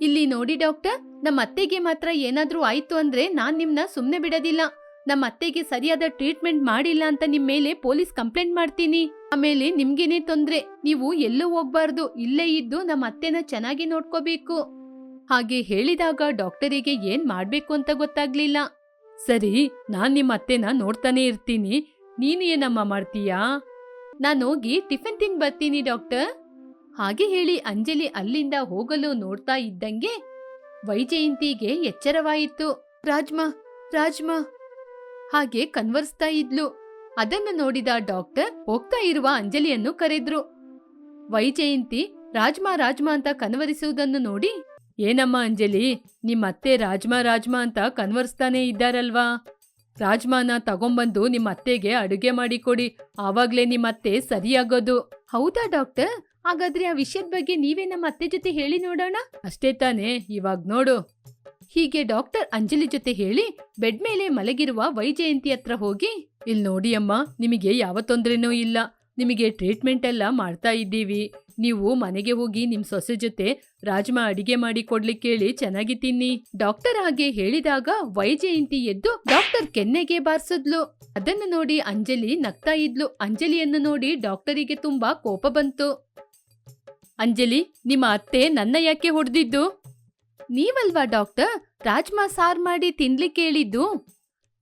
ಇಲ್ಲಿ ನೋಡಿ ಡಾಕ್ಟರ್. ನಮ್ಮ ಅತ್ತೆಗೆ ಮಾತ್ರ ಏನಾದ್ರೂ ಆಯ್ತು ಅಂದ್ರೆ ನಾನ್ ನಿಮ್ನ ಸುಮ್ನೆ ಬಿಡೋದಿಲ್ಲ. ನಮ್ಮ ಅತ್ತೆಗೆ ಸರಿಯಾದ ಟ್ರೀಟ್ಮೆಂಟ್ ಮಾಡಿಲ್ಲ ಅಂತ ನಿಮ್ ಮೇಲೆ ಪೊಲೀಸ್ ಕಂಪ್ಲೇಂಟ್ ಮಾಡ್ತೀನಿ. ಆಮೇಲೆ ನಿಮ್ಗೇನೆ ತೊಂದ್ರೆ, ನೀವು ಎಲ್ಲೂ ಹೋಗ್ಬಾರ್ದು, ಇಲ್ಲೇ ಇದ್ದು ನಮ್ಮ ಅತ್ತೆನ ಚೆನ್ನಾಗಿ ನೋಡ್ಕೋಬೇಕು. ಹಾಗೆ ಹೇಳಿದಾಗ ಡಾಕ್ಟರಿಗೆ ಏನ್ ಮಾಡ್ಬೇಕು ಅಂತ ಗೊತ್ತಾಗ್ಲಿಲ್ಲ. ಸರಿ, ನಾನ್ ನಿಮ್ಮ ಅತ್ತೆನ ನೋಡ್ತಾನೆ ಇರ್ತೀನಿ. ನೀನು ಏನಮ್ಮ ಮಾಡ್ತೀಯಾ? ನಾನು ಹೋಗಿ ಟಿಫಿನ್ ತಿಂದ್ ಬರ್ತೀನಿ ಡಾಕ್ಟರ್. ಹಾಗೆ ಹೇಳಿ ಅಂಜಲಿ ಅಲ್ಲಿಂದ ಹೋಗಲು ನೋಡ್ತಾ ಇದ್ದಂಗೆ ವೈಜಯಂತಿಗೆ ಎಚ್ಚರವಾಯಿತು. ರಾಜ್ಮಾ ರಾಜ್ಮಾ. ಹಾಗೆ ಕನ್ವರ್ಸ್ತಾ ಇದ್ಲು. ಅದನ್ನು ನೋಡಿದ ಡಾಕ್ಟರ್ ಹೋಗ್ತಾ ಇರುವ ಅಂಜಲಿಯನ್ನು ಕರೆದ್ರು. ವೈಜಯಂತಿ, ರಾಜ್ಮಾ ರಾಜ್ಮಾ ಅಂತ ಕನ್ವರಿಸುವುದನ್ನು ನೋಡಿ, ಏನಮ್ಮ ಅಂಜಲಿ, ನಿಮ್ಮತ್ತೆ ರಾಜ್ಮಾ ರಾಜ್ಮಾ ಅಂತ ಕನ್ವರ್ಸ್ತಾನೆ ಇದ್ದಾರಲ್ವಾ? ರಾಜ್ಮಾನ ತಗೊಂಬಂದು ನಿಮ್ಮ ಅತ್ತೆಗೆ ಅಡುಗೆ ಮಾಡಿಕೊಡಿ. ಆವಾಗ್ಲೇ ನಿಮ್ಮ ಅತ್ತೆ ಸರಿಯಾಗೋದು. ಹೌದಾ ಡಾಕ್ಟರ್? ಹಾಗಾದ್ರೆ ಆ ವಿಷಯದ ಬಗ್ಗೆ ನೀವೇ ನಮ್ಮ ಅತ್ತೆ ಜೊತೆ ಹೇಳಿ ನೋಡೋಣ? ಅಷ್ಟೇ ತಾನೇ, ಇವಾಗ ನೋಡು. ಹೀಗೆ ಡಾಕ್ಟರ್ ಅಂಜಲಿ ಜೊತೆ ಹೇಳಿ ಬೆಡ್ ಮೇಲೆ ಮಲಗಿರುವ ವೈಜಯಂತಿ ಹತ್ರ ಹೋಗಿ ಇಲ್ಲಿ ನೋಡಿ ಅಮ್ಮ, ನಿಮಗೆ ಯಾವ ತೊಂದ್ರೆನೂ ಇಲ್ಲ. ನಿಮಗೆ ಟ್ರೀಟ್ಮೆಂಟ್ ಎಲ್ಲ ಮಾಡ್ತಾ ಇದ್ದೀವಿ. ನೀವು ಮನೆಗೆ ಹೋಗಿ ನಿಮ್ ಸೊಸೆ ಜೊತೆ ರಾಜ್ಮಾ ಅಡಿಗೆ ಮಾಡಿ ಕೊಡ್ಲಿಕ್ಕೆ ಹೇಳಿ ಚೆನ್ನಾಗಿ ತಿನ್ನಿ ಡಾಕ್ಟರ್ ಹಾಗೆ ಹೇಳಿದಾಗ ವೈಜಯಂತಿ ಎದ್ದು ಡಾಕ್ಟರ್ ಕೆನ್ನೆಗೆ ಬಾರ್ಸಿದ್ಲು. ಅದನ್ನು ನೋಡಿ ಅಂಜಲಿ ನಗ್ತಾ ಇದ್ಲು. ಅಂಜಲಿಯನ್ನು ನೋಡಿ ಡಾಕ್ಟರಿಗೆ ತುಂಬಾ ಕೋಪ ಬಂತು. ಅಂಜಲಿ, ನಿಮ್ಮ ಅತ್ತೆ ನನ್ನ ಯಾಕೆ ಹೊಡೆದಿದ್ದು? ನೀವಲ್ವಾ ಡಾಕ್ಟರ್? ರಾಜ್ಮಾ ಸಾರ್ ಮಾಡಿ ತಿನ್ಲಿಕ್ಕೆ ಹೇಳಿದ್ದು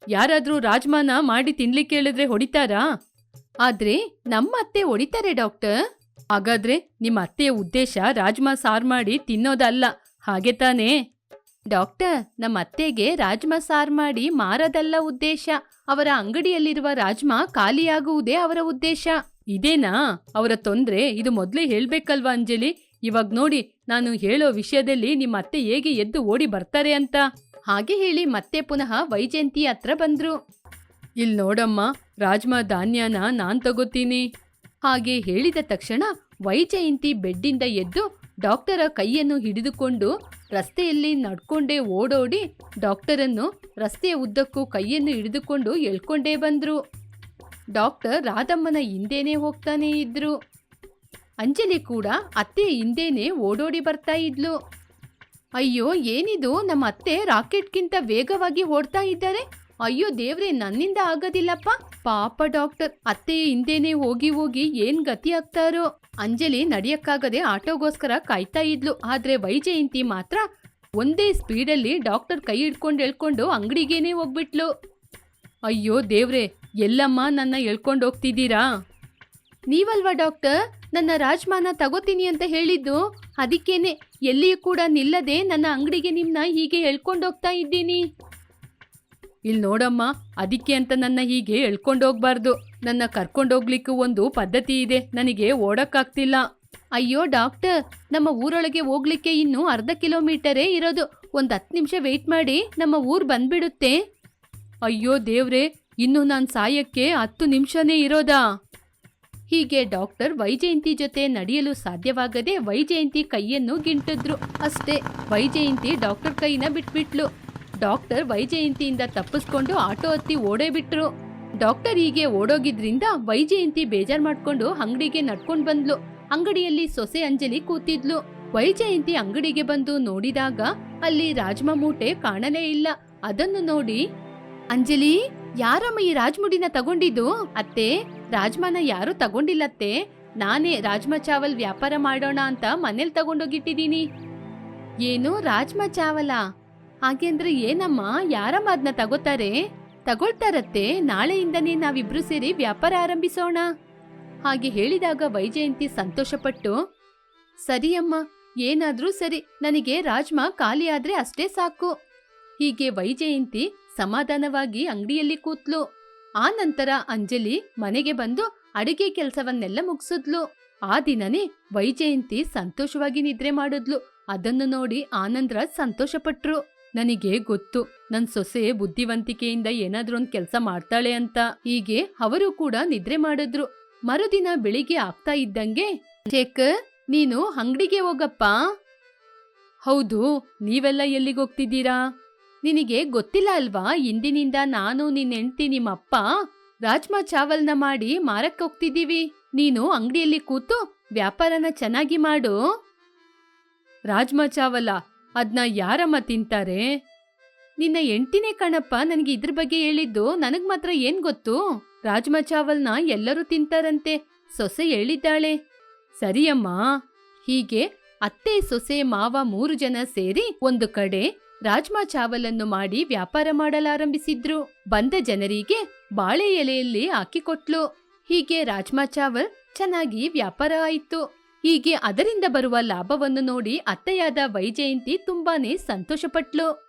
ಯಾರಾದ್ರೂ ರಾಜ್ಮಾನ ಮಾಡಿ ತಿನ್ಲಿಕ್ಕೆ ಹೇಳಿದ್ರೆ ಹೊಡಿತಾರಾ? ಆದ್ರೆ ನಮ್ಮ ಅತ್ತೆ ಹೊಡಿತಾರೆ ಡಾಕ್ಟರ್. ಹಾಗಾದ್ರೆ ನಿಮ್ಮ ಅತ್ತೆಯ ಉದ್ದೇಶ ರಾಜ್ಮಾ ಸಾರ್ ಮಾಡಿ ತಿನ್ನೋದಲ್ಲ. ಹಾಗೆ ತಾನೇ? ಡಾಕ್ಟರ್, ನಮ್ಮ ಅತ್ತೆಗೆ ರಾಜ್ಮಾ ಸಾರ್ ಮಾಡಿ ಮಾರದಲ್ಲ ಉದ್ದೇಶ. ಅವರ ಅಂಗಡಿಯಲ್ಲಿರುವ ರಾಜ್ಮಾ ಖಾಲಿಯಾಗುವುದೇ ಅವರ ಉದ್ದೇಶ. ಇದೇನಾ? ಅವರ ತೊಂದರೆ? ಇದು ಮೊದಲೇ ಹೇಳಬೇಕಲ್ವಾ ಅಂಜಲಿ? ಇವಾಗ ನೋಡಿ, ನಾನು ಹೇಳೋ ವಿಷಯದಲ್ಲಿ ನಿಮ್ಮ ಅತ್ತೆ ಹೇಗೆ ಎದ್ದು ಓಡಿ ಬರ್ತಾರೆ ಅಂತ. ಹಾಗೆ ಹೇಳಿ ಮತ್ತೆ ಪುನಃ ವೈಜಯಂತಿ ಹತ್ರ ಬಂದ್ರು. ಇಲ್ಲಿ ನೋಡಮ್ಮ, ರಾಜ್ಮಾ ಧಾನ್ಯನ ನಾನು ತಗೋತೀನಿ. ಹಾಗೆ ಹೇಳಿದ ತಕ್ಷಣ ವೈಜಯಂತಿ ಬೆಡ್ಡಿಂದ ಎದ್ದು ಡಾಕ್ಟರ ಕೈಯನ್ನು ಹಿಡಿದುಕೊಂಡು ರಸ್ತೆಯಲ್ಲಿ ನಡ್ಕೊಂಡೇ ಓಡೋಡಿ ಡಾಕ್ಟರನ್ನು ರಸ್ತೆಯ ಉದ್ದಕ್ಕೂ ಕೈಯನ್ನು ಹಿಡಿದುಕೊಂಡು ಎಳ್ಕೊಂಡೇ ಬಂದ್ರು. ಡಾಕ್ಟರ್ ರಾಧಮ್ಮನ ಹಿಂದೇನೆ ಹೋಗ್ತಾನೇ ಇದ್ರು. ಅಂಜಲಿ ಕೂಡ ಅತ್ತೆ ಹಿಂದೇನೆ ಓಡೋಡಿ ಬರ್ತಾ ಇದ್ಲು. ಅಯ್ಯೋ, ಏನಿದು? ನಮ್ಮ ಅತ್ತೆ ರಾಕೆಟ್ಗಿಂತ ವೇಗವಾಗಿ ಓಡ್ತಾ ಇದ್ದಾರೆ. ಅಯ್ಯೋ, ದೇವ್ರೆ, ನನ್ನಿಂದ ಆಗೋದಿಲ್ಲಪ್ಪ. ಪಾಪ ಡಾಕ್ಟರ್, ಅತ್ತೆ ಹಿಂದೇನೆ ಹೋಗಿ ಹೋಗಿ ಏನ್ ಗತಿ ಆಗ್ತಾರೋ. ಅಂಜಲಿ ನಡಿಯಕ್ಕಾಗದೆ ಆಟೋಗೋಸ್ಕರ ಕಾಯ್ತಾ ಇದ್ಲು. ಆದ್ರೆ ವೈಜಯಂತಿ ಮಾತ್ರ ಒಂದೇ ಸ್ಪೀಡಲ್ಲಿ ಡಾಕ್ಟರ್ ಕೈ ಹಿಡ್ಕೊಂಡು ಎಳ್ಕೊಂಡು ಅಂಗಡಿಗೇನೆ ಹೋಗ್ಬಿಟ್ಲು. ಅಯ್ಯೋ, ದೇವ್ರೆ ಎಲ್ಲಮ್ಮ ನನ್ನ ಎಳ್ಕೊಂಡು ಹೋಗ್ತಿದ್ದೀರಾ? ನೀವಲ್ವಾ ಡಾಕ್ಟರ್? ನನ್ನ ರಾಜ್ಮಾನ ತಗೋತೀನಿ ಅಂತ ಹೇಳಿದ್ದು, ಅದಕ್ಕೇನೆ ಎಲ್ಲಿಯೂ ಕೂಡ ನಿಲ್ಲದೆ ನನ್ನ ಅಂಗಡಿಗೆ ನಿಮ್ಮನ್ನ ಹೀಗೆ ಎಳ್ಕೊಂಡೋಗ್ತಾ ಇದ್ದೀನಿ. ಇಲ್ಲಿ ನೋಡಮ್ಮ, ಅದಕ್ಕೆ ಅಂತ ನನ್ನ ಹೀಗೆ ಎಳ್ಕೊಂಡೋಗ್ಬಾರ್ದು ನನ್ನ ಕರ್ಕೊಂಡೋಗ್ಲಿಕ್ಕೂ ಒಂದು ಪದ್ಧತಿ ಇದೆ, ನನಗೆ ಓಡಕ್ಕಾಗ್ತಿಲ್ಲ. ಅಯ್ಯೋ ಡಾಕ್ಟರ್, ನಮ್ಮ ಊರೊಳಗೆ ಹೋಗ್ಲಿಕ್ಕೆ ಇನ್ನೂ ಅರ್ಧ ಕಿಲೋಮೀಟರೇ ಇರೋದು. ಒಂದು ಹತ್ತು ನಿಮಿಷ ವೆಯ್ಟ್ ಮಾಡಿ ನಮ್ಮ ಊರು ಬಂದ್ಬಿಡುತ್ತೆ. ಅಯ್ಯೋ ದೇವ್ರೆ ಇನ್ನು ನಾನು ಸಾಯಕ್ಕೆ ಹತ್ತು ನಿಮಿಷನೇ ಇರೋದಾ. ಹೀಗೆ ಡಾಕ್ಟರ್ ವೈಜಯಂತಿ ಜೊತೆ ನಡೆಯಲು ಸಾಧ್ಯವಾಗದೆ ವೈಜಯಂತಿ ಕೈಯನ್ನು ಗಿಂಟಿದ್ರು. ಅಷ್ಟೇ, ವೈಜಯಂತಿ ಡಾಕ್ಟರ್ ಕೈನ ಬಿಟ್ಬಿಟ್ಲು. ಡಾಕ್ಟರ್ ವೈಜಯಂತಿಯಿಂದ ತಪ್ಪಿಸ್ಕೊಂಡು ಆಟೋ ಹತ್ತಿ ಓಡೇ ಬಿಟ್ರು ಡಾಕ್ಟರ್ ಹೀಗೆ ಓಡೋಗಿದ್ರಿಂದ ವೈಜಯಂತಿ ಬೇಜಾರ್ ಮಾಡ್ಕೊಂಡು ಅಂಗಡಿಗೆ ನಡ್ಕೊಂಡು ಬಂದ್ಲು. ಅಂಗಡಿಯಲ್ಲಿ ಸೊಸೆ ಅಂಜಲಿ ಕೂತಿದ್ಲು. ವೈಜಯಂತಿ ಅಂಗಡಿಗೆ ಬಂದು ನೋಡಿದಾಗ ಅಲ್ಲಿ ರಾಜ್ಮಾ ಮೂಟೆ ಕಾಣಲೇ ಇಲ್ಲ. ಅದನ್ನು ನೋಡಿ, ಅಂಜಲಿ ಯಾರಮ್ಮ ಈ ರಾಜ್ಮುಡಿನ ತಗೊಂಡಿದ್ದು? ಅತ್ತೆ, ರಾಜ್ಮಾನ ಯಾರು ತಗೊಂಡಿಲ್ಲತ್ತೆ. ನಾನೇ ರಾಜ್ಮಾ ಚಾವಲ್ ವ್ಯಾಪಾರ ಮಾಡೋಣ ಅಂತ ಮನೇಲಿ ತಗೊಂಡೋಗಿಟ್ಟಿದ್ದೀನಿ. ಏನು, ರಾಜ್ಮಾ ಚಾವಲ? ಹಾಗೆಂದ್ರೆ ಏನಮ್ಮ? ಯಾರಮ್ಮ ಅದನ್ನ ತಗೋತಾರೆ? ತಗೊಳ್ತಾರತ್ತೆ, ನಾಳೆಯಿಂದನೇ ನಾವಿಬ್ರು ಸೇರಿ ವ್ಯಾಪಾರ ಆರಂಭಿಸೋಣ. ಹಾಗೆ ಹೇಳಿದಾಗ ವೈಜಯಂತಿ ಸಂತೋಷಪಟ್ಟು, ಸರಿ ಅಮ್ಮ, ಏನಾದ್ರೂ ಸರಿ, ನನಗೆ ರಾಜ್ಮಾ ಖಾಲಿ ಅಷ್ಟೇ ಸಾಕು. ಹೀಗೆ ವೈಜಯಂತಿ ಸಮಾಧಾನವಾಗಿ ಅಂಗಡಿಯಲ್ಲಿ ಕೂತ್ಲು. ಆ ನಂತರ ಅಂಜಲಿ ಮನೆಗೆ ಬಂದು ಅಡಿಗೆ ಕೆಲಸವನ್ನೆಲ್ಲ ಮುಗಿಸಿದ್ಲು. ಆ ದಿನನೇ ವೈಜಯಂತಿ ಸಂತೋಷವಾಗಿ ನಿದ್ರೆ ಮಾಡಿದ್ಲು. ಅದನ್ನು ನೋಡಿ ಆನಂದ್ರಾಜ್ ಸಂತೋಷಪಟ್ರು. ನನಗೆ ಗೊತ್ತು, ನನ್ ಸೊಸೆ ಬುದ್ಧಿವಂತಿಕೆಯಿಂದ ಏನಾದ್ರೂ ಒಂದ್ ಕೆಲಸ ಮಾಡ್ತಾಳೆ ಅಂತ. ಹೀಗೆ ಅವರು ಕೂಡ ನಿದ್ರೆ ಮಾಡಿದ್ರು. ಮರುದಿನ ಬೆಳಿಗ್ಗೆ ಆಗ್ತಾ ಇದ್ದಂಗೆ ಚೇಕ್ ನೀನು ಅಂಗಡಿಗೆ ಹೋಗಪ್ಪ? ಹೌದು, ನೀವೆಲ್ಲ ಎಲ್ಲಿಗೆ ಹೋಗ್ತಿದ್ದೀರಾ? ನಿನಗೆ ಗೊತ್ತಿಲ್ಲ ಅಲ್ವಾ? ಇಂದಿನಿಂದ ನಾನು ನಿನ್ನ ಹೆಂಡ್ತಿ ನಿಮ್ಮಪ್ಪ. ರಾಜ್ಮಾ ಚಾವಲ್ನ ಮಾಡಿ ಮಾರಕ್ ಹೋಗ್ತಿದ್ದೀವಿ. ನೀನು ಅಂಗಡಿಯಲ್ಲಿ ಕೂತು ವ್ಯಾಪಾರನ ಚೆನ್ನಾಗಿ ಮಾಡು. ರಾಜ್ಮಾ ಚಾವಲ, ಅದ್ನ ಯಾರಮ್ಮ ತಿಂತಾರೆ? ನಿನ್ನ ಎಂಟಿನೇ ಕಣಪ್ಪ, ನನಗೆ ಇದ್ರ ಬಗ್ಗೆ ಹೇಳಿದ್ದು. ನನಗ್ ಮಾತ್ರ ಏನ್ ಗೊತ್ತು? ರಾಜ್ಮಾ ಚಾವಲ್ನ ಎಲ್ಲರೂ ತಿಂತಾರಂತೆ. ಸೊಸೆ ಹೇಳಿದ್ದಾಳೆ. ಸರಿಯಮ್ಮ. ಹೀಗೆ ಅತ್ತೆ, ಸೊಸೆ, ಮಾವ ಮೂರು ಜನ ಸೇರಿ ಒಂದು ಕಡೆ ರಾಜ್ಮಾ ಚಾವಲನ್ನು ಮಾಡಿ ವ್ಯಾಪಾರ ಮಾಡಲಾರಂಭಿಸಿದ್ರು. ಬಂದ ಜನರಿಗೆ ಬಾಳೆ ಎಲೆಯಲ್ಲಿ ಹಾಕಿಕೊಟ್ಲು. ಹೀಗೆ ರಾಜ್ಮಾ ಚಾವಲ್ ಚೆನ್ನಾಗಿ ವ್ಯಾಪಾರ ಆಯಿತು. ಹೀಗೆ ಅದರಿಂದ ಬರುವ ಲಾಭವನ್ನು ನೋಡಿ ಅತ್ತೆಯಾದ ವೈಜಯಂತಿ ತುಂಬಾನೇ ಸಂತೋಷಪಟ್ಲು.